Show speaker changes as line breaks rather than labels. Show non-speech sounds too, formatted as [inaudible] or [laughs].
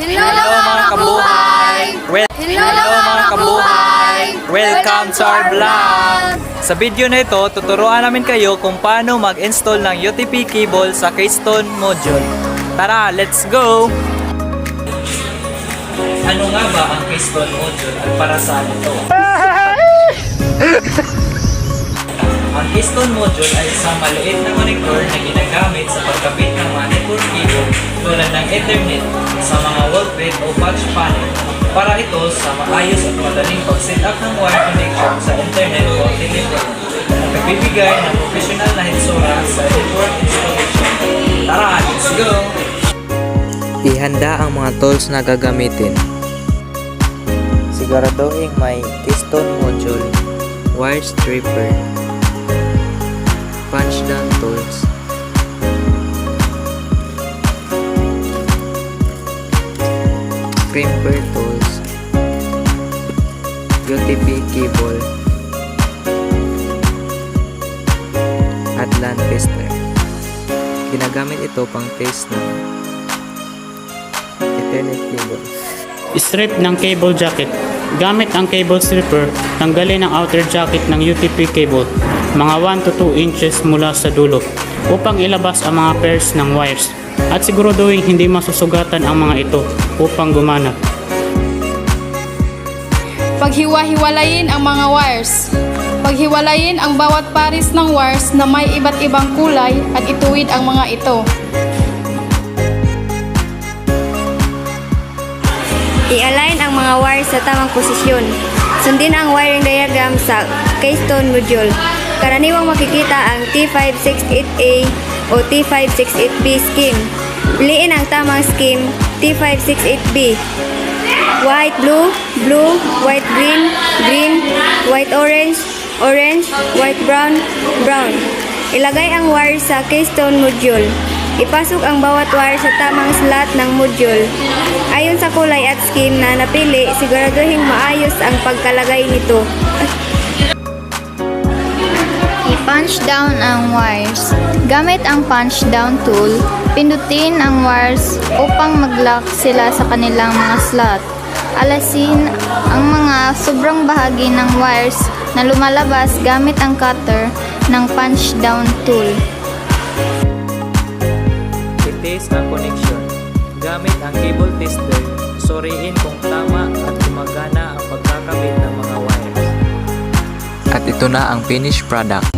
Hello, mga kabuhay!
Well, hello mga kabuhay! Welcome to our vlog! Sa video na ito, tuturuan namin kayo kung paano mag-install ng UTP cable sa Keystone module. Tara, let's go! Ano nga ba ang Keystone module at para saan ito? [laughs] Ang Keystone module ay isang maliit na connector na ginagamit sa pagkabit ng ng Ethernet sa mga wallbed o patch panel para ito sa maayos at madaling pag-set up ng wire connection sa internet o telephone nagbibigay ng professional na hitsura sa network installation. Tara, let's go! Ihanda ang mga tools na gagamitin. Siguraduhin may Keystone module, wire stripper, punch down tools, crimper tools, UTP cable, at LAN tester. Ginagamit ito pang test ng Ethernet cable.
Strip ng cable jacket. Gamit ang cable stripper, tanggalin ang outer jacket ng UTP cable, mga 1 to 2 inches mula sa dulo, upang ilabas ang mga pairs ng wires. At siguraduhin hindi masusugatan ang mga ito upang gumana.
Paghiwa-hiwalayin ang mga wires. Paghiwalayin ang bawat paris ng wires na may iba't ibang kulay at ituwid ang mga ito.
I-align ang mga wires sa tamang posisyon. Sundin ang wiring diagram sa Keystone module. Karaniwang makikita ang T568A o T568B scheme. Piliin ang tamang scheme T568B. White, blue, blue, white, green, green, white, orange, orange, white, brown, brown. Ilagay ang wire sa Keystone module. Ipasok ang bawat wire sa tamang slot ng module. Ayon sa kulay at scheme na napili, siguraduhin maayos ang pagkalagay nito.
I-punch down ang wires. Gamit ang punch down tool, pindutin ang wires upang mag-lock sila sa kanilang mga slot. Alasin ang mga sobrang bahagi ng wires na lumalabas gamit ang cutter ng punch down tool.
I-test ang connection. Gamit ang cable tester, suriin kung tama at gumagana ang pagkakabit ng mga wires. At ito na ang finished product.